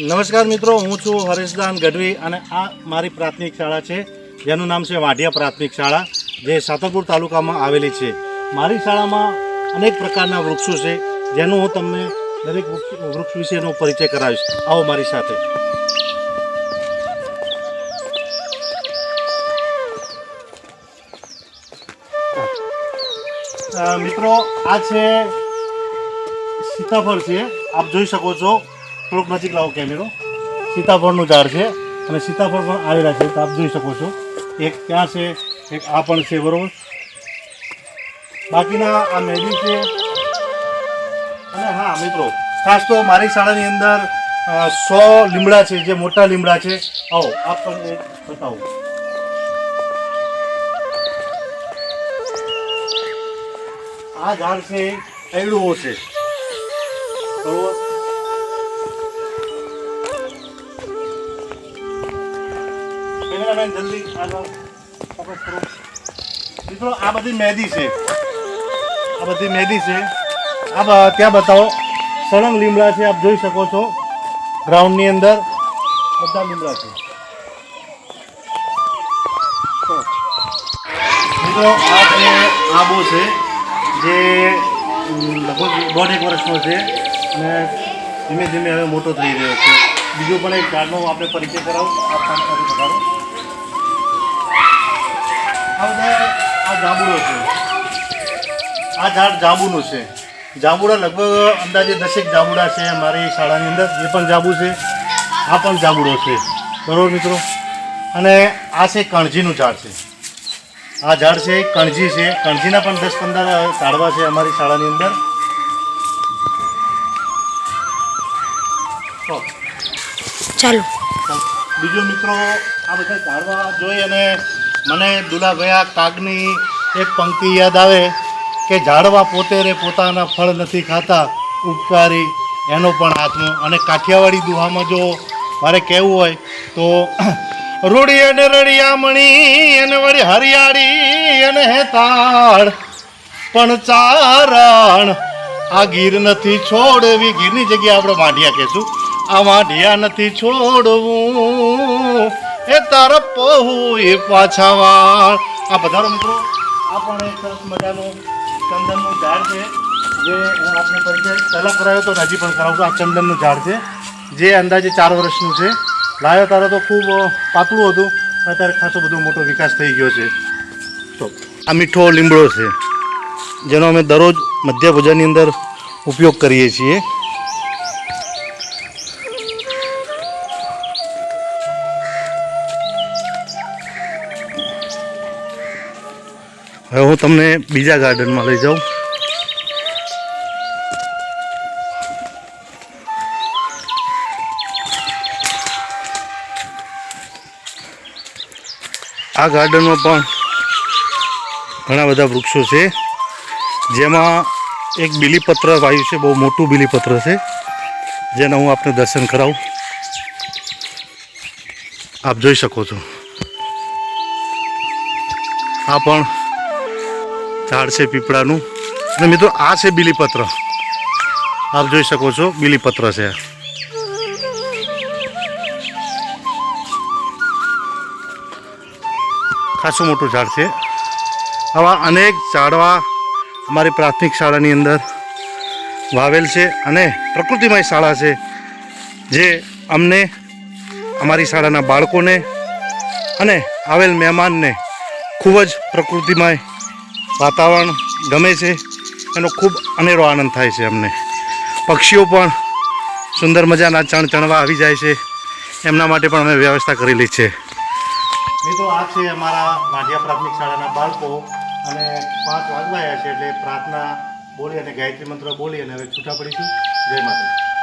નમસ્કાર મિત્રો, હું છું હરેશદાન ગઢવી અને આ મારી પ્રાથમિક શાળા છે. જેનું નામ છે વાઢિયા પ્રાથમિક શાળા, જે સાતરપુર તાલુકામાં આવેલી છે. મારી શાળામાં અનેક પ્રકારના વૃક્ષો છે, જેનું હું તમને દરેક વૃક્ષ વિશેનો પરિચય કરાવીશ. આવો મારી સાથે. મિત્રો, આ છે સીતાફળ છે. આપ જોઈ શકો છો. થોડુંક નજીક લાવો કેમેરો. સીતાફળનું ઝાડ છે અને સીતાફળ પણ આવેલા છે. તો આપ જોઈ શકો છો. એક ત્યાં છે, એક આ પણ છે, બરોબર. બાકીના આ મેડી છે. અને હા, મિત્રો, ખાસ તો મારી શાળાની અંદર સો લીમડા છે, જે મોટા લીમડા છે. આવો, આપ પણ એક બતાવો. આ ઝાડ છે એડુઓ છે. બરોબર. કરો મિત્રો, આ બધી મહેંદી છે. આ બધી મહેંદી છે. આ ત્યાં બતાવો. સળંગ લીમડા છે, આપ જોઈ શકો છો. ગ્રાઉન્ડની અંદર બધા લીમડા છે. મિત્રો, આ છે આબો છે, જે લગભગ દોઢ એક વર્ષનો છે અને ધીમે ધીમે હવે મોટો થઈ રહ્યો છે. બીજો પણ એક ઝાડનો આપણે પરિચય કરાવું. આ કામ બતાવો આ જાંબુડો છે. આ ઝાડ જાંબુનું છે. જાંબુડા લગભગ અંદાજે દસેક જાંબુડા છે મારી શાળાની અંદર. જે પણ જાંબુ છે આ પણ જાંબુડો છે. બરોબર મિત્રો? અને આ છે કણજીનું ઝાડ છે. આ ઝાડ છે કણજી છે. કણજીના પણ દસ પંદર ઝાડવા છે અમારી શાળાની અંદર. ચાલો. બીજો મિત્રો આ બધા ઝાડવા જોઈ અને મને દુલાભયા કાગની એક પંક્તિ યાદ આવે કે ઝાડવા પોતે રે પોતાના ફળ નથી ખાતા, ઉપકારી એનો પણ હાથમાં અને કાઠિયાવાડી દુહામાં જો મારે કહેવું હોય તો રૂડી અને રળિયામણી અને વળી હરિયાળી અને હેતાળ. પણ ચારણ આ ગીર નથી છોડવી. ગીરની જગ્યાએ આપણે માઢિયા કહેશું. આ માઢિયા નથી છોડવું. તારા પહુ એ પાછા વાળ. આ બધાનો મિત્રો, આ પણ એક સરસ મજાનું ચંદનનું ઝાડ છે, જે હું આપને પરિચય પહેલાં કરાયો તો હજી પણ કરાવું છું. આ ચંદનનું ઝાડ છે, જે અંદાજે ચાર વર્ષનું છે. લાવ્યો તારો તો ખૂબ પાતળું હતું અત્યારે ખાસો બધો મોટો વિકાસ થઈ ગયો છે. તો, આ મીઠો લીમડો છે, જેનો અમે દરરોજ મધ્ય ભોજનની અંદર ઉપયોગ કરીએ છીએ. હવે હું તમને બીજા ગાર્ડનમાં લઈ જાઉં. આ ગાર્ડનમાં પણ ઘણા બધા વૃક્ષો છે. જેમાં એક બીલીપત્ર વાયુ છે, બહુ મોટું બીલીપત્ર છે. જેના હું આપને દર્શન કરાવું. આપ જોઈ શકો છો. આ પણ ઝાડ છે પીપળાનું. અને મિત્રો, આ છે બીલીપત્ર. આપ જોઈ શકો છો, બીલીપત્ર છે. ખાસું મોટું ઝાડ છે. આવા અનેક ઝાડવા અમારી પ્રાથમિક શાળાની અંદર વાવેલ છે અને પ્રકૃતિમય શાળા છે, જે અમને અમારી શાળાના બાળકોને અને આવેલ મહેમાનને ખૂબ જ પ્રકૃતિમય વાતાવરણ ગમે છે, એનો ખૂબ અનેરો આનંદ થાય છે અમને. પક્ષીઓ પણ સુંદર મજાના ચણ ચણવા આવી જાય છે. એમના માટે પણ અમે વ્યવસ્થા કરેલી છે. મિત્રો, આ છે અમારા માઢિયા પ્રાથમિક શાળાના બાળકો અને પાંચ વાગવાયા છે એટલે પ્રાર્થના બોલી અને ગાયત્રી મંત્ર બોલી અને હવે છૂટા પડીશું. જય માતા